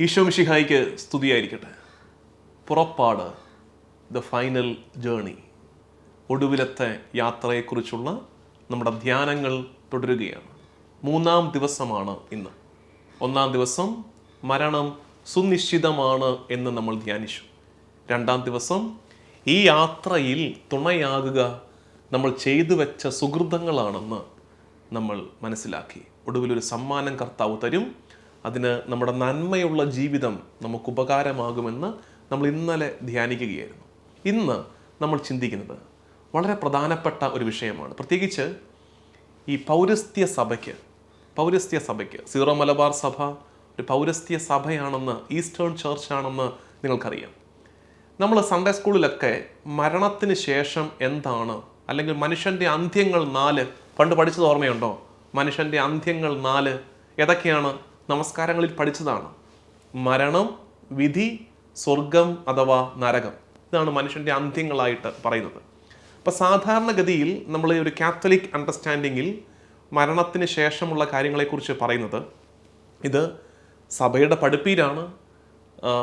ഈശോ മിഷിഹായിക്ക് സ്തുതിയായിരിക്കട്ടെ. പുറപ്പാട് the final journey ഒടുവിലത്തെ യാത്രയെക്കുറിച്ചുള്ള നമ്മുടെ ധ്യാനങ്ങൾ തുടരുകയാണ്. മൂന്നാം ദിവസമാണ് ഇന്ന്. ഒന്നാം ദിവസം മരണം സുനിശ്ചിതമാണ് എന്ന് നമ്മൾ ധ്യാനിച്ചു. രണ്ടാം ദിവസം ഈ യാത്രയിൽ തുണയാകുക നമ്മൾ ചെയ്തു വെച്ച സുഹൃതങ്ങളാണെന്ന് നമ്മൾ മനസ്സിലാക്കി. ഒടുവിലൊരു സമ്മാനം കർത്താവ് തരും. അതിന് നമ്മുടെ നന്മയുള്ള ജീവിതം നമുക്ക് ഉപകാരമാകുമെന്ന് നമ്മൾ ഇന്നലെ ധ്യാനിക്കുകയായിരുന്നു. ഇന്ന് നമ്മൾ ചിന്തിക്കുന്നത് വളരെ പ്രധാനപ്പെട്ട ഒരു വിഷയമാണ്. പ്രത്യേകിച്ച് ഈ പൗരസ്ത്യ സഭയ്ക്ക് പൗരസ്ത്യ സഭയ്ക്ക് സീറോ മലബാർ സഭ ഒരു പൗരസ്ത്യ സഭയാണെന്ന് ഈസ്റ്റേൺ ചർച്ച് ആണെന്ന് നിങ്ങൾക്കറിയാം. നമ്മൾ സൺഡേ സ്കൂളിലൊക്കെ മരണത്തിന് ശേഷം എന്താണ്? അല്ലെങ്കിൽ മനുഷ്യന്റെ അന്ത്യങ്ങൾ നാല് പണ്ട് പഠിച്ചത് ഓർമ്മയുണ്ടോ? മനുഷ്യന്റെ അന്ത്യങ്ങൾ നാല് ഏതൊക്കെയാണ്? നമസ്കാരങ്ങളിൽ പഠിച്ചതാണ്. മരണം വിധി സ്വർഗം അഥവാ നരകം. ഇതാണ് മനുഷ്യന്റെ അന്ത്യങ്ങളായിട്ട് പറയുന്നത്. അപ്പോൾ സാധാരണഗതിയിൽ നമ്മൾ ഒരു കാത്തലിക് അണ്ടർസ്റ്റാൻഡിങ്ങിൽ മരണത്തിന് ശേഷമുള്ള കാര്യങ്ങളെക്കുറിച്ച് പറയുന്നത് ഇത് സഭയുടെ പഠിപ്പീരാണ്.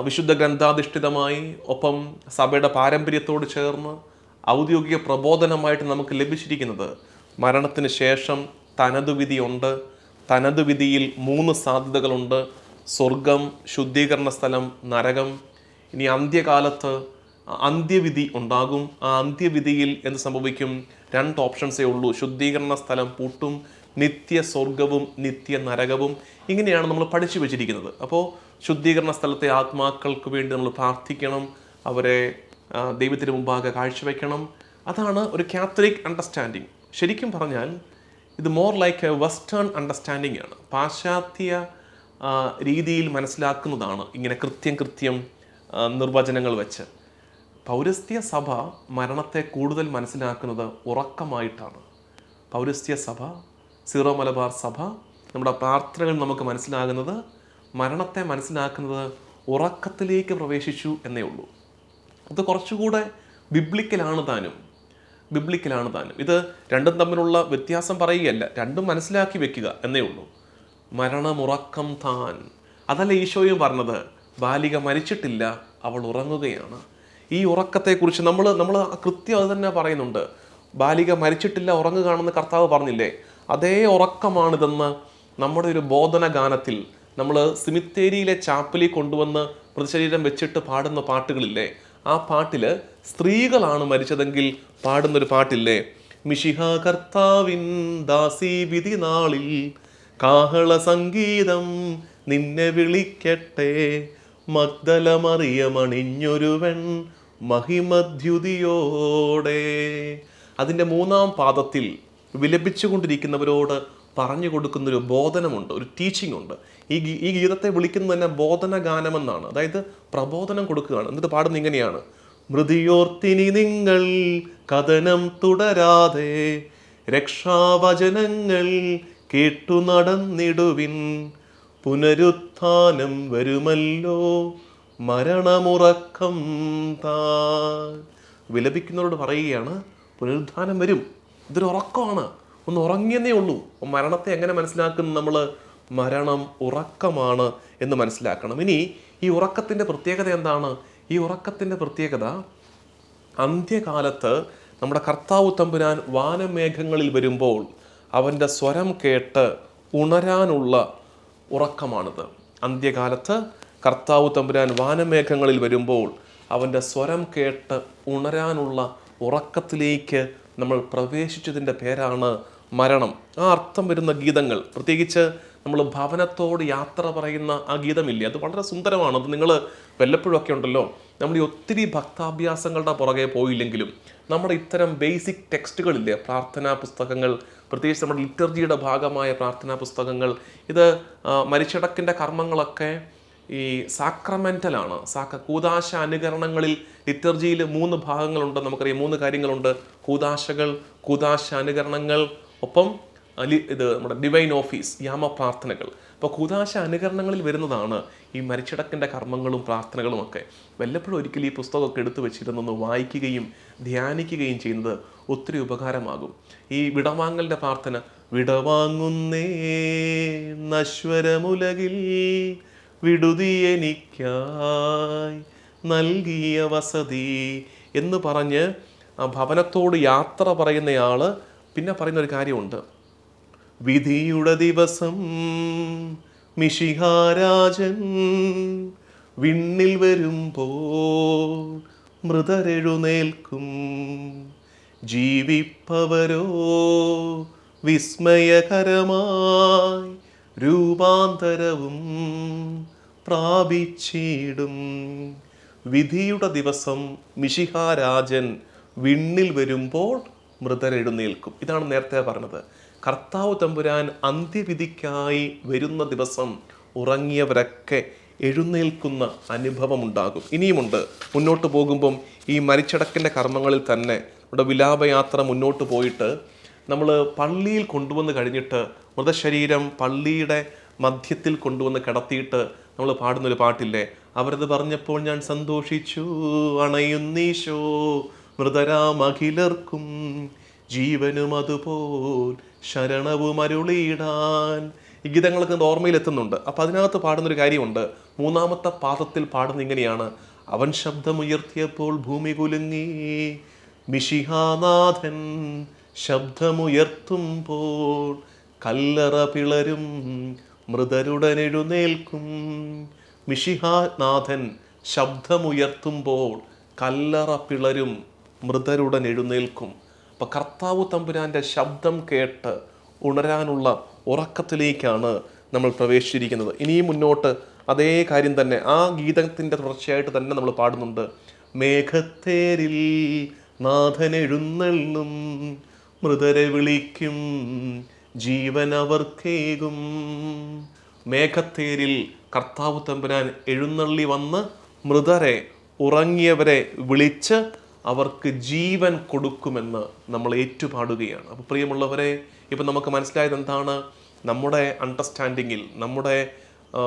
വിശുദ്ധ ഗ്രന്ഥാധിഷ്ഠിതമായി ഒപ്പം സഭയുടെ പാരമ്പര്യത്തോട് ചേർന്ന് ഔദ്യോഗിക പ്രബോധനമായിട്ട് നമുക്ക് ലഭിച്ചിരിക്കുന്നത് മരണത്തിന് ശേഷം തനതുവിധിയുണ്ട് തനതുവിധിയിൽ മൂന്ന് സാധ്യതകളുണ്ട്. സ്വർഗം ശുദ്ധീകരണ സ്ഥലം നരകം. ഇനി അന്ത്യകാലത്ത് അന്ത്യവിധി ഉണ്ടാകും. ആ അന്ത്യവിധിയിൽ എന്ത് സംഭവിക്കും? രണ്ട് ഓപ്ഷൻസേ ഉള്ളൂ. ശുദ്ധീകരണ സ്ഥലം പൂട്ടും നിത്യ സ്വർഗവും നിത്യ നരകവും. ഇങ്ങനെയാണ് നമ്മൾ പഠിച്ചു വെച്ചിരിക്കുന്നത്. അപ്പോൾ ശുദ്ധീകരണ സ്ഥലത്തെ ആത്മാക്കൾക്ക് വേണ്ടി നമ്മൾ പ്രാർത്ഥിക്കണം. അവരെ ദൈവത്തിന് മുമ്പാകെ കാഴ്ചവെക്കണം. അതാണ് ഒരു കാത്തലിക് അണ്ടർസ്റ്റാൻഡിങ്. ശരിക്കും പറഞ്ഞാൽ ഇത് more like a western understanding ആണ്. പാശ്ചാത്യ രീതിയിൽ മനസ്സിലാക്കുന്നതാണ് ഇങ്ങനെ കൃത്യം കൃത്യം നിർവചനങ്ങൾ വെച്ച്. പൗരസ്ത്യ സഭ മരണത്തെ കൂടുതൽ മനസ്സിലാക്കുന്നത് ഉറക്കമായിട്ടാണ്. പൗരസ്ത്യ സഭ സീറോ മലബാർ സഭ നമ്മുടെ പ്രാർത്ഥനകൾ നമുക്ക് മനസ്സിലാകുന്നത് മരണത്തെ മനസ്സിലാക്കുന്നത് ഉറക്കത്തിലേക്ക് പ്രവേശിച്ചു എന്നേ ഉള്ളൂ. അത് കുറച്ചുകൂടെ ബിബ്ലിക്കലാണ് താനും. ബിബ്ലിക്കലാണ് താനും. ഇത് രണ്ടും തമ്മിലുള്ള വ്യത്യാസം പറയുകയല്ല രണ്ടും മനസ്സിലാക്കി വെക്കുക എന്നേ ഉള്ളൂ. മരണമുറക്കം താൻ. അതല്ല ഈശോയും പറഞ്ഞത് ബാലിക മരിച്ചിട്ടില്ല അവൾ ഉറങ്ങുകയാണ്. ഈ ഉറക്കത്തെക്കുറിച്ച് നമ്മൾ നമ്മൾ കൃത്യം അത് തന്നെ പറയുന്നുണ്ട്. ബാലിക മരിച്ചിട്ടില്ല ഉറങ്ങുകയാണെന്ന് കർത്താവ് പറഞ്ഞില്ലേ? അതേ ഉറക്കമാണിതെന്ന് നമ്മുടെ ഒരു ബോധന ഗാനത്തിൽ നമ്മൾ സിമിത്തേരിയിലെ ചാപ്പലി കൊണ്ടുവന്ന് മൃതശരീരം വെച്ചിട്ട് പാടുന്ന പാട്ടുകളില്ലേ? ആ പാട്ടിൽ സ്ത്രീകളാണ് മരിച്ചതെങ്കിൽ പാടുന്നൊരു പാട്ടില്ലേ? മിഷിഹ കർത്താവിൻ ദാസി വിധി നാളിൽ കാഹള സംഗീതം നിന്നെ വിളിക്കട്ടെ. മഗ്ദലമറിയമണിഞ്ഞൊരുവൻ മഹിമദ്യുതിയോടെ. അതിന്റെ മൂന്നാം പാദത്തിൽ വിലപിച്ചുകൊണ്ടിരിക്കുന്നവരോട് പറഞ്ഞു കൊടുക്കുന്നൊരു ബോധനമുണ്ട് ഒരു ടീച്ചിങ് ഉണ്ട്. ഈ ഈ ഗീതത്തെ വിളിക്കുന്നത് തന്നെ ബോധന ഗാനമെന്നാണ് അതായത് പ്രബോധനം കൊടുക്കുകയാണ്. എന്നിട്ട് പാടുന്ന ഇങ്ങനെയാണ്. മൃതിയോർത്തിനി നിങ്ങൾ കഥനം തുടരാതെ രക്ഷാവചനങ്ങൾ കേട്ടു നടന്നിടുവിൻ. പുനരുത്ഥാനം വരുമല്ലോ മരണമുറക്കം താൻ. വിലപിക്കുന്നവരോട് പറയുകയാണ് പുനരുത്ഥാനം വരും. ഇതൊരു ഉറക്കമാണ്. ഒന്ന് ഉറങ്ങിയെന്നേ ഉള്ളൂ. മരണത്തെ എങ്ങനെ മനസ്സിലാക്കുന്നു നമ്മൾ മരണം ഉറക്കമാണ് എന്ന് മനസ്സിലാക്കണം. ഇനി ഈ ഉറക്കത്തിന്റെ പ്രത്യേകത എന്താണ്? ഈ ഉറക്കത്തിന്റെ പ്രത്യേകത അന്ത്യകാലത്ത് നമ്മുടെ കർത്താവ് തമ്പുരാൻ വാനമേഘങ്ങളിൽ വരുമ്പോൾ അവന്റെ സ്വരം കേട്ട് ഉണരാനുള്ള ഉറക്കമാണിത്. അന്ത്യകാലത്ത് കർത്താവ് തമ്പുരാൻ വാനമേഘങ്ങളിൽ വരുമ്പോൾ അവന്റെ സ്വരം കേട്ട് ഉണരാനുള്ള ഉറക്കത്തിലേക്ക് നമ്മൾ പ്രവേശിച്ചതിന്റെ പേരാണ് മരണം ആ അർത്ഥം വരുന്ന ഗീതങ്ങൾ. പ്രത്യേകിച്ച് നമ്മൾ ഭവനത്തോട് യാത്ര പറയുന്ന ആ ഗീതമില്ലേ? അത് വളരെ സുന്ദരമാണ്. അത് നിങ്ങൾ വല്ലപ്പോഴൊക്കെ ഉണ്ടല്ലോ? നമ്മൾ ഈ ഒത്തിരി ഭക്താഭ്യാസങ്ങളുടെ പുറകെ പോയില്ലെങ്കിലും നമ്മുടെ ഇത്തരം ബേസിക് ടെക്സ്റ്റുകളില്ലേ? പ്രാർത്ഥനാ പുസ്തകങ്ങൾ പ്രത്യേകിച്ച് നമ്മുടെ ലിറ്റർജിയുടെ ഭാഗമായ പ്രാർത്ഥനാ പുസ്തകങ്ങൾ ഇത് മരിച്ചടക്കിന്റെ കർമ്മങ്ങളൊക്കെ ഈ സാക്രമെന്റലാണ്. സാക്ര കൂതാശ അനുകരണങ്ങളിൽ ലിറ്റർജിയിൽ മൂന്ന് ഭാഗങ്ങളുണ്ട് നമുക്കറിയാം. മൂന്ന് കാര്യങ്ങളുണ്ട്. കൂതാശകൾ കൂതാശ അനുകരണങ്ങൾ ഒപ്പം ഇത് നമ്മുടെ ഡിവൈൻ ഓഫീസ് യാമ പ്രാർത്ഥനകൾ. അപ്പോൾ കൂതാശ അനുകരണങ്ങളിൽ വരുന്നതാണ് ഈ മരിച്ചടക്കിന്റെ കർമ്മങ്ങളും പ്രാർത്ഥനകളും ഒക്കെ. വല്ലപ്പോഴും ഒരിക്കലും ഈ പുസ്തകമൊക്കെ എടുത്തു വെച്ചിരുന്നൊന്ന് വായിക്കുകയും ധ്യാനിക്കുകയും ചെയ്യുന്നത് ഒത്തിരി ഉപകാരമാകും. ഈ വിടവാങ്ങലിന്റെ പ്രാർത്ഥന വിടവാങ്ങുന്നേ നശ്വരമുലകിൽ വിടുതിയെനിക്കായി നൽകിയ വസതി എന്ന് പറഞ്ഞ് ആ ഭവനത്തോട് യാത്ര പറയുന്നയാൾ പിന്നെ പറയുന്ന ഒരു കാര്യമുണ്ട്. വിധിയുടെ ദിവസം മിഷിഹാരാജൻ വിണ്ണിൽ വരുമ്പോൾ മൃതരെഴുന്നേൽക്കും. ജീവിപ്പവരോ വിസ്മയകരമായി രൂപാന്തരവും പ്രാപിച്ചിടും. വിധിയുടെ ദിവസം മിഷിഹാരാജൻ വിണ്ണിൽ വരുമ്പോൾ മൃതരെഴുന്നേൽക്കും. ഇതാണ് നേരത്തെ പറഞ്ഞത്. കർത്താവ് തമ്പുരാൻ അന്ത്യവിധിക്കായി വരുന്ന ദിവസം ഉറങ്ങിയവരൊക്കെ എഴുന്നേൽക്കുന്ന അനുഭവം ഉണ്ടാകും ഇനിയുമുണ്ട്. മുന്നോട്ട് പോകുമ്പം ഈ മരിച്ചടക്കിന്റെ കർമ്മങ്ങളിൽ തന്നെ നമ്മുടെ വിലാപയാത്ര മുന്നോട്ട് പോയിട്ട് നമ്മൾ പള്ളിയിൽ കൊണ്ടുവന്ന് കഴിഞ്ഞിട്ട് മൃതശരീരം പള്ളിയുടെ മധ്യത്തിൽ കൊണ്ടുവന്ന് കിടത്തിയിട്ട് നമ്മൾ പാടുന്നൊരു പാട്ടില്ലേ? അവരത് പറഞ്ഞപ്പോൾ ഞാൻ സന്തോഷിച്ചു. അണയുന്നീശോ മൃതരാം അഖിലർക്കും ജീവനും അതുപോൽ ശരണവും അരുളിയിടാൻ. ഈ ഗീതങ്ങളൊക്കെ ഓർമ്മയിൽ എത്തുന്നുണ്ട് അപ്പം അതിനകത്ത് പാടുന്നൊരു കാര്യമുണ്ട്. മൂന്നാമത്തെ പാദത്തിൽ പാടുന്ന ഇങ്ങനെയാണ്. അവൻ ശബ്ദമുയർത്തിയപ്പോൾ ഭൂമി കുലുങ്ങി. മിഷിഹാനാഥൻ ശബ്ദമുയർത്തുമ്പോൾ കല്ലറ പിളരും മൃതരുടൻ എഴുന്നേൽക്കും. മിഷിഹാനാഥൻ ശബ്ദമുയർത്തുമ്പോൾ കല്ലറ പിളരും മൃതരുടൻ എഴുന്നേൽക്കും. അപ്പം കർത്താവ് തമ്പുരാന്റെ ശബ്ദം കേട്ട് ഉണരാനുള്ള ഉറക്കത്തിലേക്കാണ് നമ്മൾ പ്രവേശിച്ചിരിക്കുന്നത്. ഇനിയും മുന്നോട്ട് അതേ കാര്യം തന്നെ ആ ഗീതത്തിന്റെ തുടർച്ചയായിട്ട് തന്നെ നമ്മൾ പാടുന്നുണ്ട്. മേഘത്തേരിൽ നാഥൻ എഴുന്നള്ളും മൃതരെ വിളിക്കും ജീവൻ അവർക്കേകും. മേഘത്തേരിൽ കർത്താവ് തമ്പുരാൻ എഴുന്നള്ളി വന്ന് മൃതരെ ഉറങ്ങിയവരെ വിളിച്ച് അവർക്ക് ജീവൻ കൊടുക്കുമെന്ന് നമ്മൾ ഏറ്റുപാടുകയാണ്. അപ്പോൾ പ്രിയമുള്ളവരെ ഇപ്പം നമുക്ക് മനസ്സിലായത് എന്താണ്? നമ്മുടെ അണ്ടർസ്റ്റാൻഡിങ്ങിൽ നമ്മുടെ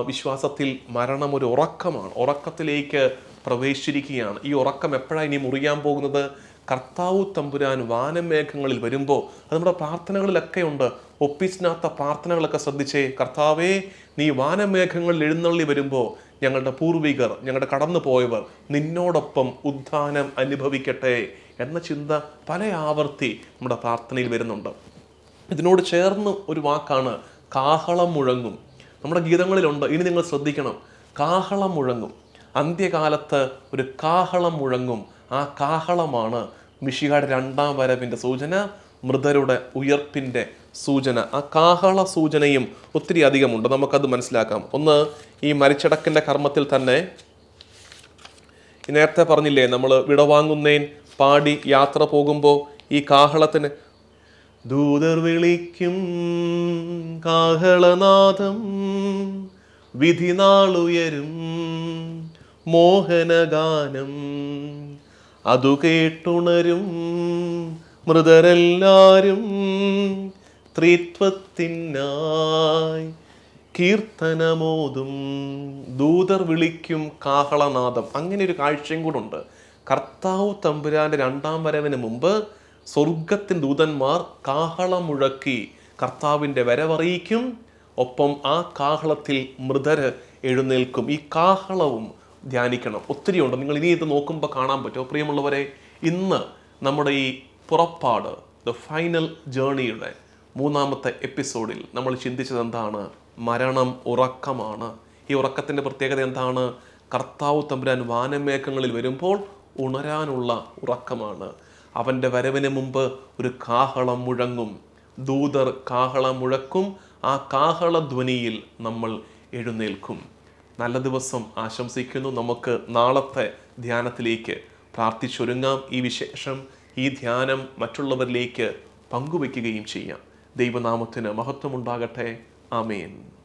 വിശ്വാസത്തിൽ മരണം ഒരു ഉറക്കമാണ്. ഉറക്കത്തിലേക്ക് പ്രവേശിച്ചിരിക്കുകയാണ്. ഈ ഉറക്കം എപ്പോഴാണ് ഇനി മുറിയാൻ പോകുന്നത്? കർത്താവ് തമ്പുരാൻ വാനമേഘങ്ങളിൽ വരുമ്പോൾ. അത് നമ്മുടെ പ്രാർത്ഥനകളിലൊക്കെ ഉണ്ട്. ഒപ്പിച്ചിനാത്ത പ്രാർത്ഥനകളൊക്കെ ശ്രദ്ധിച്ചേ കർത്താവേ നീ വാനമേഘങ്ങളിൽ എഴുന്നള്ളി വരുമ്പോൾ ഞങ്ങളുടെ പൂർവികർ ഞങ്ങളുടെ കടന്നു പോയവർ നിന്നോടൊപ്പം ഉദ്ധാനം അനുഭവിക്കട്ടെ എന്ന ചിന്ത പല ആവർത്തി നമ്മുടെ പ്രാർത്ഥനയിൽ വരുന്നുണ്ട്. ഇതിനോട് ചേർന്ന് ഒരു വാക്കാണ് കാഹളം മുഴങ്ങും. നമ്മുടെ ഗീതങ്ങളിലുണ്ട് ഇനി നിങ്ങൾ ശ്രദ്ധിക്കണം. കാഹളം മുഴങ്ങും. അന്ത്യകാലത്ത് ഒരു കാഹളം മുഴങ്ങും. ആ കാഹളമാണ് മിഷിയുടെ രണ്ടാം വരവിന്റെ സൂചന മൃതരുടെ ഉയർപ്പിന്റെ സൂചന ആ കാഹള സൂചനയും ഒത്തിരി അധികമുണ്ട്. നമുക്കത് മനസ്സിലാക്കാം. ഒന്ന് ഈ മരിച്ചടക്കിന്റെ കർമ്മത്തിൽ തന്നെ നേരത്തെ പറഞ്ഞില്ലേ നമ്മൾ വിടവാങ്ങുന്നേൻ പാടി യാത്ര പോകുമ്പോൾ ഈ കാഹളത്തിന് ദൂതർ വിളിക്കും കാഹളനാഥം വിധി നാളുയരും മോഹനഗാനം അതു കേട്ടുണരും മൃതരെല്ലാരും ത്രിത്വത്തിനായി കീർത്തനമോതും. ദൂതർ വിളിക്കും കാഹളനാദം. അങ്ങനെ ഒരു കാഴ്ചയും കൂടെ ഉണ്ട്. കർത്താവ് തമ്പുരാന്റെ രണ്ടാം വരവിന് മുമ്പ് സ്വർഗത്തിൻ ദൂതന്മാർ കാഹളം മുഴക്കി കർത്താവിന്റെ വരവറിയിക്കും. ഒപ്പം ആ കാഹളത്തിൽ മൃതര് എഴുന്നേൽക്കും. ഈ കാഹളവും ധ്യാനിക്കണം. ഒത്തിരി ഉണ്ട്. നിങ്ങൾ ഇനി ഇത് നോക്കുമ്പോൾ കാണാൻ പറ്റും. പ്രിയമുള്ളവരെ ഇന്ന് നമ്മുടെ ഈ പുറപ്പാട് ദ ഫൈനൽ ജേണിയുടെ മൂന്നാമത്തെ എപ്പിസോഡിൽ നമ്മൾ ചിന്തിച്ചത് എന്താണ്? മരണം ഉറക്കമാണ്. ഈ ഉറക്കത്തിന്റെ പ്രത്യേകത എന്താണ്? കർത്താവ് തമ്പുരാൻ വാനമേഘങ്ങളിൽ വരുമ്പോൾ ഉണരാനുള്ള ഉറക്കമാണ്. അവന്റെ വരവിന് മുമ്പ് ഒരു കാഹളം മുഴങ്ങും. ദൂതർ കാഹളം മുഴക്കും. ആ കാഹള ധ്വനിയിൽ നമ്മൾ എഴുന്നേൽക്കും. നല്ല ദിവസം ആശംസിക്കുന്നു. നമുക്ക് നാളത്തെ ധ്യാനത്തിലേക്ക് പ്രാർത്ഥിച്ചൊരുങ്ങാം. ഈ വിശേഷം ഈ ധ്യാനം മറ്റുള്ളവരിലേക്ക് പങ്കുവെക്കുകയും ചെയ്യാം. ദൈവനാമത്തിന് മഹത്വമുണ്ടാകട്ടെ. ആമേൻ.